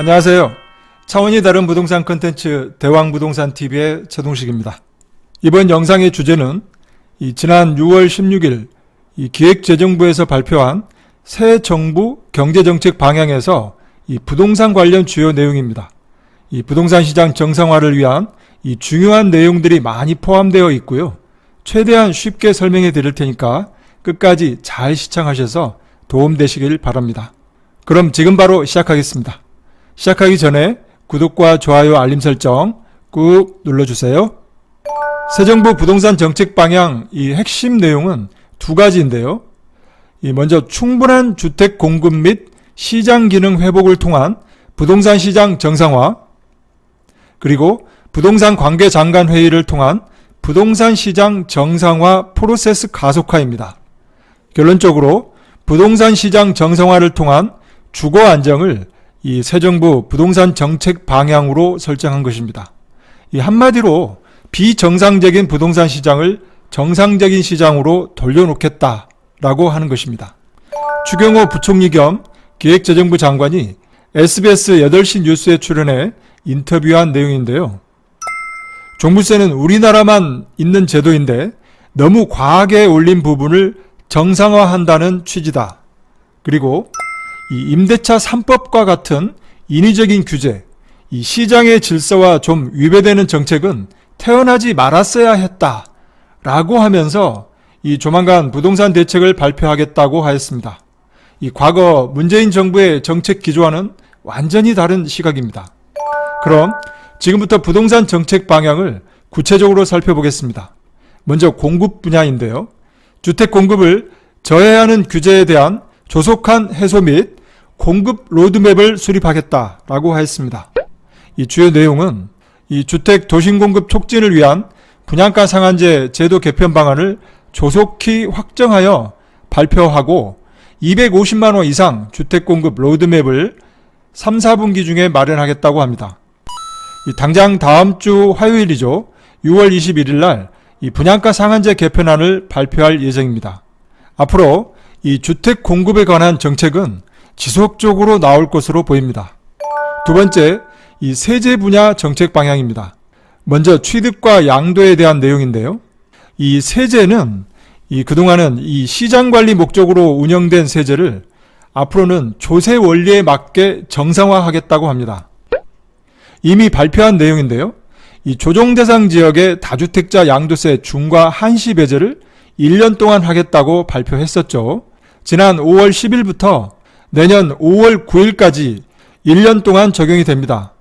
안녕하세요. 차원이 다른 부동산 컨텐츠 대왕부동산 TV의 최동식입니다. 이번 영상의 주제는 이 지난 6월 16일 이 기획재정부에서 발표한 새 정부 경제정책 방향에서 이 부동산 관련 주요 내용입니다. 이 부동산 시장 정상화를 위한 이 중요한 내용들이 많이 포함되어 있고요. 최대한 쉽게 설명해 드릴 테니까 끝까지 잘 시청하셔서 도움되시길 바랍니다. 그럼 지금 바로 시작하겠습니다. 시작하기 전에 구독과 좋아요 알림 설정 꾹 눌러주세요. 새 정부 부동산 정책 방향 이 핵심 내용은 두 가지인데요. 이 먼저 충분한 주택 공급 및 시장 기능 회복을 통한 부동산 시장 정상화 그리고 부동산 관계 장관 회의를 통한 부동산 시장 정상화 프로세스 가속화입니다. 결론적으로 부동산 시장 정상화를 통한 주거 안정을 이 새 정부 부동산 정책 방향으로 설정한 것입니다. 이 한마디로 비정상적인 부동산 시장을 정상적인 시장으로 돌려놓겠다라고 하는 것입니다. 추경호 부총리 겸 기획재정부 장관이 SBS 8시 뉴스에 출연해 인터뷰한 내용인데요. 종부세는 우리나라만 있는 제도인데 너무 과하게 올린 부분을 정상화한다는 취지다. 그리고 이 임대차 3법과 같은 인위적인 규제, 이 시장의 질서와 좀 위배되는 정책은 태어나지 말았어야 했다. 라고 하면서 이 조만간 부동산 대책을 발표하겠다고 하였습니다. 이 과거 문재인 정부의 정책 기조와는 완전히 다른 시각입니다. 그럼 지금부터 부동산 정책 방향을 구체적으로 살펴보겠습니다. 먼저 공급 분야인데요. 주택 공급을 저해하는 규제에 대한 조속한 해소 및 공급 로드맵을 수립하겠다라고 하였습니다. 이 주요 내용은 이 주택 도심 공급 촉진을 위한 분양가 상한제 제도 개편 방안을 조속히 확정하여 발표하고 250만 호 이상 주택 공급 로드맵을 3, 4분기 중에 마련하겠다고 합니다. 이 당장 다음 주 화요일이죠. 6월 21일 날 이 분양가 상한제 개편안을 발표할 예정입니다. 앞으로 이 주택 공급에 관한 정책은 지속적으로 나올 것으로 보입니다. 두 번째, 이 세제 분야 정책 방향입니다. 먼저 취득과 양도에 대한 내용인데요. 이 세제는 이 그동안은 이 시장 관리 목적으로 운영된 세제를 앞으로는 조세 원리에 맞게 정상화하겠다고 합니다. 이미 발표한 내용인데요. 이 조정 대상 지역의 다주택자 양도세 중과 한시 배제를 1년 동안 하겠다고 발표했었죠. 지난 5월 10일부터 내년 5월 9일까지 1년 동안 적용이 됩니다.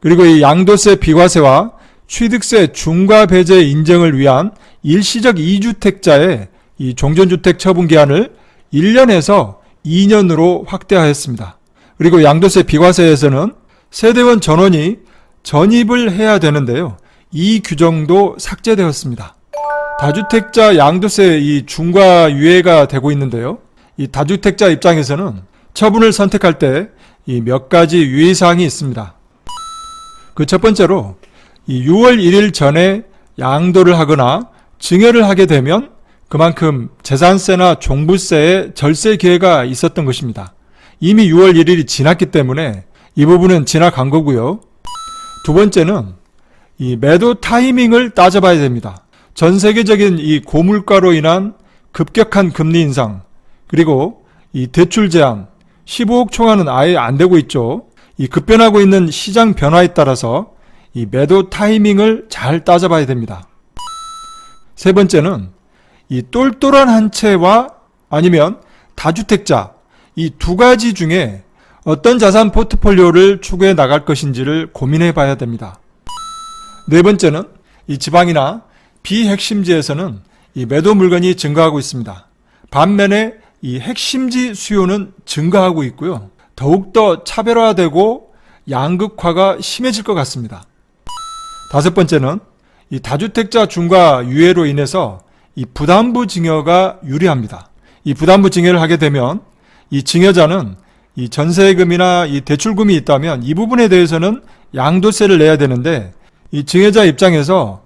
그리고 이 양도세 비과세와 취득세 중과 배제 인정을 위한 일시적 2주택자의 이 종전주택 처분 기한을 1년에서 2년으로 확대하였습니다. 그리고 양도세 비과세에서는 세대원 전원이 전입을 해야 되는데요. 이 규정도 삭제되었습니다. 다주택자 양도세 이 중과 유예가 되고 있는데요. 이 다주택자 입장에서는 처분을 선택할 때 이 몇 가지 유의사항이 있습니다. 그 첫 번째로 이 6월 1일 전에 양도를 하거나 증여를 하게 되면 그만큼 재산세나 종부세의 절세 기회가 있었던 것입니다. 이미 6월 1일이 지났기 때문에 이 부분은 지나간 거고요. 두 번째는 이 매도 타이밍을 따져봐야 됩니다. 전 세계적인 이 고물가로 인한 급격한 금리 인상, 그리고 이 대출 제한, 15억 초과는 아예 안 되고 있죠. 이 급변하고 있는 시장 변화에 따라서 이 매도 타이밍을 잘 따져봐야 됩니다. 세 번째는 이 똘똘한 한 채와 아니면 다주택자 이 두 가지 중에 어떤 자산 포트폴리오를 추구해 나갈 것인지를 고민해 봐야 됩니다. 네 번째는 이 지방이나 비핵심지에서는 이 매도 물건이 증가하고 있습니다. 반면에 이 핵심지 수요는 증가하고 있고요. 더욱더 차별화되고 양극화가 심해질 것 같습니다. 다섯 번째는 이 다주택자 중과 유예로 인해서 이 부담부 증여가 유리합니다. 이 부담부 증여를 하게 되면 이 증여자는 이 전세금이나 이 대출금이 있다면 이 부분에 대해서는 양도세를 내야 되는데 이 증여자 입장에서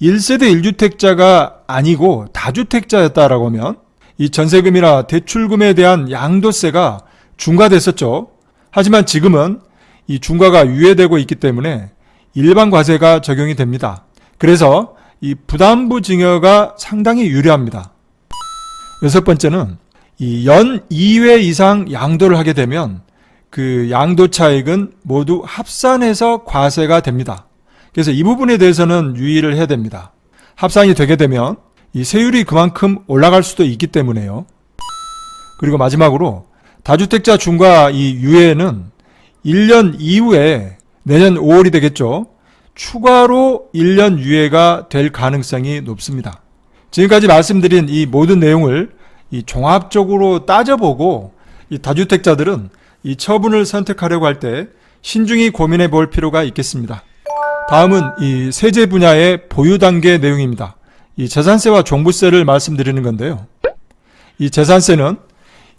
1세대 1주택자가 아니고 다주택자였다라고 하면 이 전세금이나 대출금에 대한 양도세가 중과됐었죠. 하지만 지금은 이 중과가 유예되고 있기 때문에 일반 과세가 적용이 됩니다. 그래서 이 부담부 증여가 상당히 유리합니다. 여섯 번째는 이 연 2회 이상 양도를 하게 되면 그 양도 차익은 모두 합산해서 과세가 됩니다. 그래서 이 부분에 대해서는 유의를 해야 됩니다. 합산이 되게 되면 이 세율이 그만큼 올라갈 수도 있기 때문에요. 그리고 마지막으로 다주택자 중과 이 유예는 1년 이후에 내년 5월이 되겠죠. 추가로 1년 유예가 될 가능성이 높습니다. 지금까지 말씀드린 이 모든 내용을 이 종합적으로 따져보고 이 다주택자들은 이 처분을 선택하려고 할 때 신중히 고민해 볼 필요가 있겠습니다. 다음은 이 세제 분야의 보유 단계 내용입니다. 이 재산세와 종부세를 말씀드리는 건데요. 이 재산세는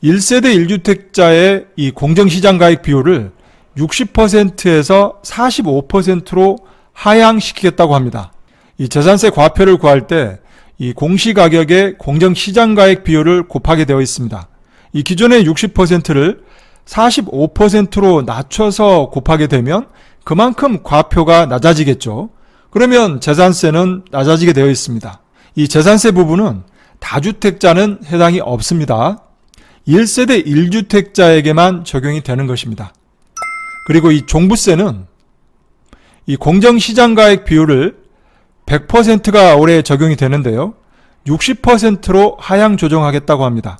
1세대 1주택자의 이 공정시장 가액 비율을 60%에서 45%로 하향시키겠다고 합니다. 이 재산세 과표를 구할 때 이 공시가격의 공정시장가액 비율을 곱하게 되어 있습니다. 이 기존의 60%를 45%로 낮춰서 곱하게 되면 그만큼 과표가 낮아지겠죠. 그러면 재산세는 낮아지게 되어 있습니다. 이 재산세 부분은 다주택자는 해당이 없습니다. 1세대 1주택자에게만 적용이 되는 것입니다. 그리고 이 종부세는 이 공정시장가액 비율을 100%가 올해 적용이 되는데요. 60%로 하향 조정하겠다고 합니다.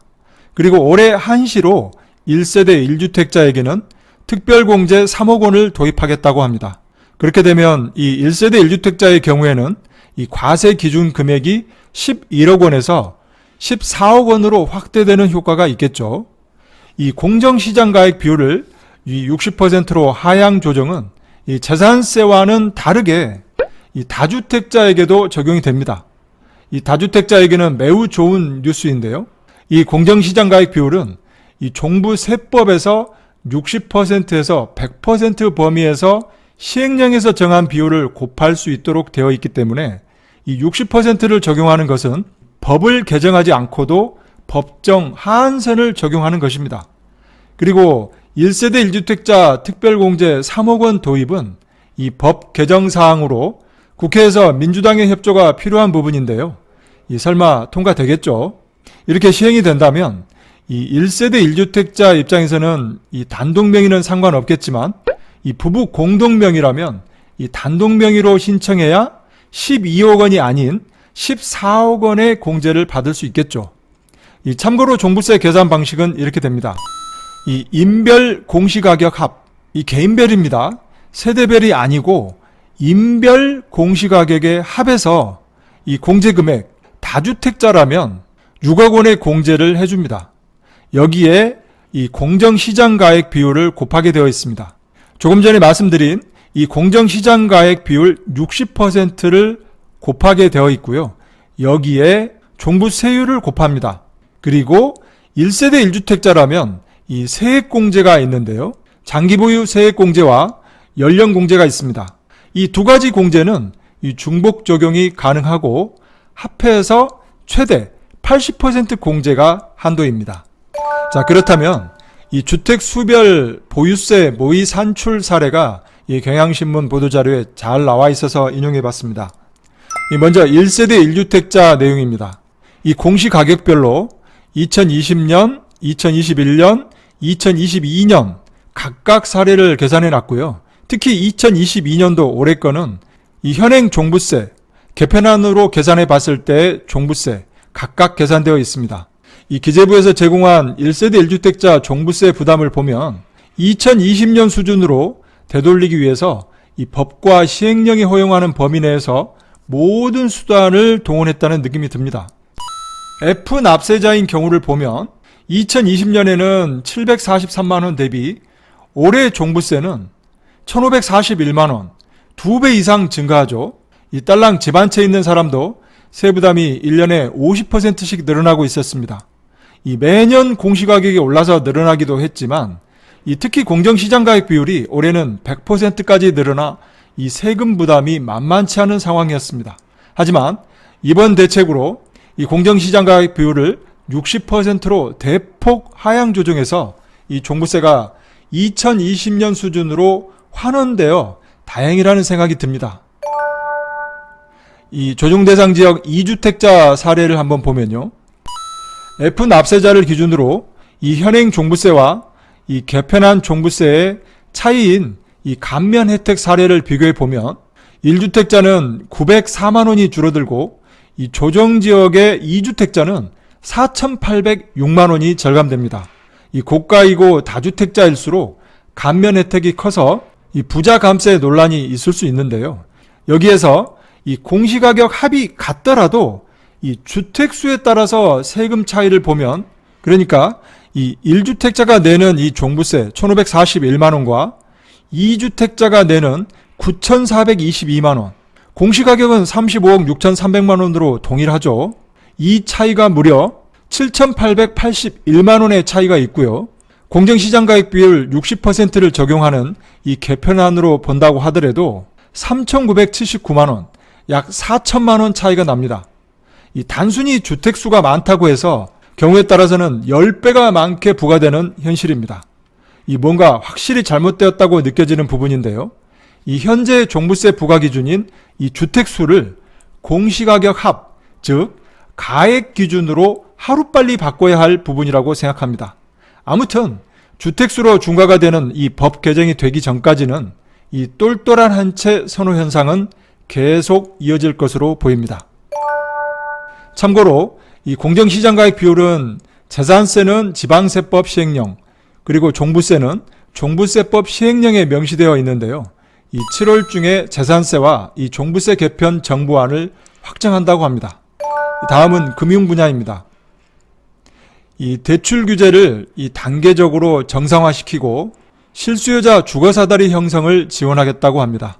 그리고 올해 한시로 1세대 1주택자에게는 특별공제 3억 원을 도입하겠다고 합니다. 그렇게 되면 이 1세대 1주택자의 경우에는 이 과세 기준 금액이 11억 원에서 14억 원으로 확대되는 효과가 있겠죠. 이 공정시장 가액 비율을 이 60%로 하향 조정은 이 재산세와는 다르게 이 다주택자에게도 적용이 됩니다. 이 다주택자에게는 매우 좋은 뉴스인데요. 이 공정시장 가액 비율은 이 종부 세법에서 60%에서 100% 범위에서 시행령에서 정한 비율을 곱할 수 있도록 되어 있기 때문에 이 60%를 적용하는 것은 법을 개정하지 않고도 법정 하한선을 적용하는 것입니다. 그리고 1세대 1주택자 특별공제 3억 원 도입은 이 법 개정 사항으로 국회에서 민주당의 협조가 필요한 부분인데요. 이 설마 통과되겠죠? 이렇게 시행이 된다면 이 1세대 1주택자 입장에서는 이 단독 명의는 상관없겠지만 이 부부 공동 명의라면 이 단독 명의로 신청해야 12억 원이 아닌 14억 원의 공제를 받을 수 있겠죠. 이 참고로 종부세 계산 방식은 이렇게 됩니다. 이 인별 공시가격 합, 이 개인별입니다. 세대별이 아니고 인별 공시가격의 합에서 이 공제금액 다주택자라면 6억 원의 공제를 해줍니다. 여기에 이 공정시장가액 비율을 곱하게 되어 있습니다. 조금 전에 말씀드린 이 공정시장 가액 비율 60%를 곱하게 되어 있고요. 여기에 종부세율을 곱합니다. 그리고 1세대 1주택자라면 이 세액공제가 있는데요. 장기보유 세액공제와 연령공제가 있습니다. 이 두 가지 공제는 이 중복 적용이 가능하고 합해서 최대 80% 공제가 한도입니다. 자, 그렇다면 이 주택 수별 보유세 모의 산출 사례가 이 경향신문 보도자료에 잘 나와 있어서 인용해 봤습니다. 먼저 1세대 1주택자 내용입니다. 이 공시 가격별로 2020년, 2021년, 2022년 각각 사례를 계산해 놨고요. 특히 2022년도 올해 거는 이 현행 종부세, 개편안으로 계산해 봤을 때 종부세 각각 계산되어 있습니다. 이 기재부에서 제공한 1세대 1주택자 종부세 부담을 보면 2020년 수준으로 되돌리기 위해서 이 법과 시행령이 허용하는 범위 내에서 모든 수단을 동원했다는 느낌이 듭니다. F 납세자인 경우를 보면 2020년에는 743만원 대비 올해 종부세는 1541만원, 두 배 이상 증가하죠. 이 딸랑 집 한 채 있는 사람도 세부담이 1년에 50%씩 늘어나고 있었습니다. 이 매년 공시가격이 올라서 늘어나기도 했지만 이 특히 공정시장가액 비율이 올해는 100%까지 늘어나 이 세금 부담이 만만치 않은 상황이었습니다. 하지만 이번 대책으로 이 공정시장가액 비율을 60%로 대폭 하향 조정해서 이 종부세가 2020년 수준으로 환원되어 다행이라는 생각이 듭니다. 이 조정 대상 지역 2주택자 사례를 한번 보면요. F 납세자를 기준으로 이 현행 종부세와 이 개편한 종부세의 차이인 이 감면 혜택 사례를 비교해 보면 1주택자는 904만 원이 줄어들고 이 조정 지역의 2주택자는 4,806만 원이 절감됩니다. 이 고가이고 다주택자일수록 감면 혜택이 커서 이 부자 감세 논란이 있을 수 있는데요. 여기에서 이 공시가격 합이 같더라도 이 주택수에 따라서 세금 차이를 보면 그러니까 이 1주택자가 내는 이 종부세 1,541만 원과 2주택자가 내는 9,422만 원. 공시가격은 35억 6,300만 원으로 동일하죠. 이 차이가 무려 7,881만 원의 차이가 있고요. 공정시장 가액 비율 60%를 적용하는 이 개편안으로 본다고 하더라도 3,979만 원, 약 4천만 원 차이가 납니다. 이 단순히 주택 수가 많다고 해서 경우에 따라서는 10배가 많게 부과되는 현실입니다. 이 뭔가 확실히 잘못되었다고 느껴지는 부분인데요. 이 현재 종부세 부과 기준인 이 주택 수를 공시가격 합, 즉 가액 기준으로 하루빨리 바꿔야 할 부분이라고 생각합니다. 아무튼 주택수로 중과가 되는 이 법 개정이 되기 전까지는 이 똘똘한 한 채 선호 현상은 계속 이어질 것으로 보입니다. 참고로 이 공정시장가액 비율은 재산세는 지방세법 시행령, 그리고 종부세는 종부세법 시행령에 명시되어 있는데요. 이 7월 중에 재산세와 이 종부세 개편 정부안을 확정한다고 합니다. 다음은 금융 분야입니다. 이 대출 규제를 이 단계적으로 정상화시키고 실수요자 주거사다리 형성을 지원하겠다고 합니다.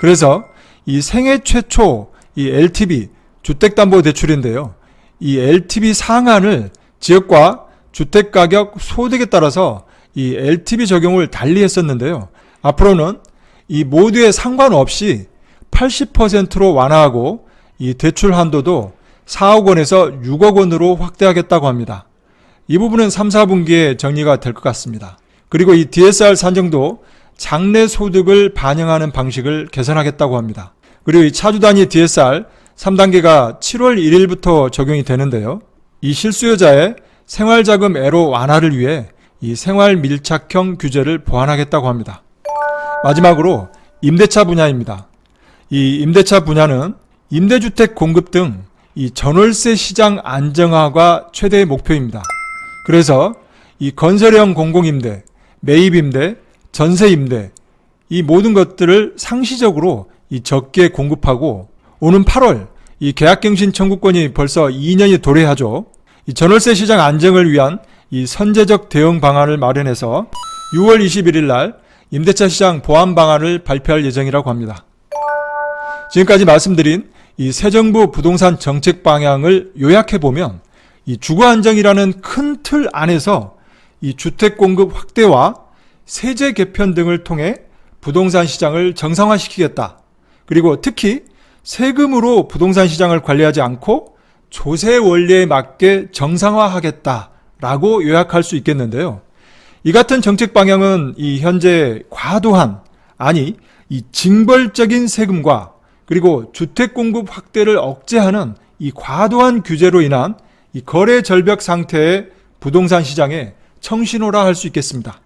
그래서 이 생애 최초 이 LTV 주택담보대출인데요. 이 LTV 상한을 지역과 주택가격 소득에 따라서 이 LTV 적용을 달리 했었는데요. 앞으로는 이 모두에 상관없이 80%로 완화하고 이 대출 한도도 4억 원에서 6억 원으로 확대하겠다고 합니다. 이 부분은 3, 4분기에 정리가 될 것 같습니다. 그리고 이 DSR 산정도 장래 소득을 반영하는 방식을 개선하겠다고 합니다. 그리고 이 차주 단위 DSR 3단계가 7월 1일부터 적용이 되는데요. 이 실수요자의 생활자금 애로 완화를 위해 이 생활 밀착형 규제를 보완하겠다고 합니다. 마지막으로 임대차 분야입니다. 이 임대차 분야는 임대주택 공급 등 이 전월세 시장 안정화가 최대의 목표입니다. 그래서 이 건설형 공공임대, 매입임대, 전세임대 이 모든 것들을 상시적으로 이 적게 공급하고 오는 8월 이 계약갱신 청구권이 벌써 2년이 도래하죠. 이 전월세 시장 안정을 위한 이 선제적 대응 방안을 마련해서 6월 21일 날 임대차 시장 보완 방안을 발표할 예정이라고 합니다. 지금까지 말씀드린 이 새 정부 부동산 정책 방향을 요약해 보면 이 주거 안정이라는 큰 틀 안에서 이 주택 공급 확대와 세제 개편 등을 통해 부동산 시장을 정상화시키겠다. 그리고 특히 세금으로 부동산 시장을 관리하지 않고 조세 원리에 맞게 정상화하겠다라고 요약할 수 있겠는데요. 이 같은 정책 방향은 이 현재 과도한 아니 이 징벌적인 세금과 그리고 주택 공급 확대를 억제하는 이 과도한 규제로 인한 이 거래 절벽 상태의 부동산 시장에 청신호라 할 수 있겠습니다.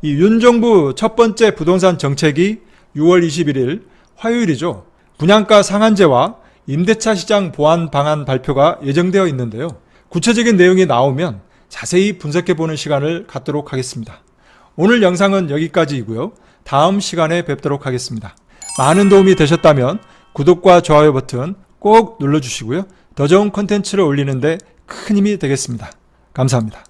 이 윤 정부 첫 번째 부동산 정책이 6월 21일 화요일이죠. 분양가 상한제와 임대차 시장 보완 방안 발표가 예정되어 있는데요. 구체적인 내용이 나오면 자세히 분석해 보는 시간을 갖도록 하겠습니다. 오늘 영상은 여기까지이고요. 다음 시간에 뵙도록 하겠습니다. 많은 도움이 되셨다면 구독과 좋아요 버튼 꼭 눌러주시고요. 더 좋은 컨텐츠를 올리는데 큰 힘이 되겠습니다. 감사합니다.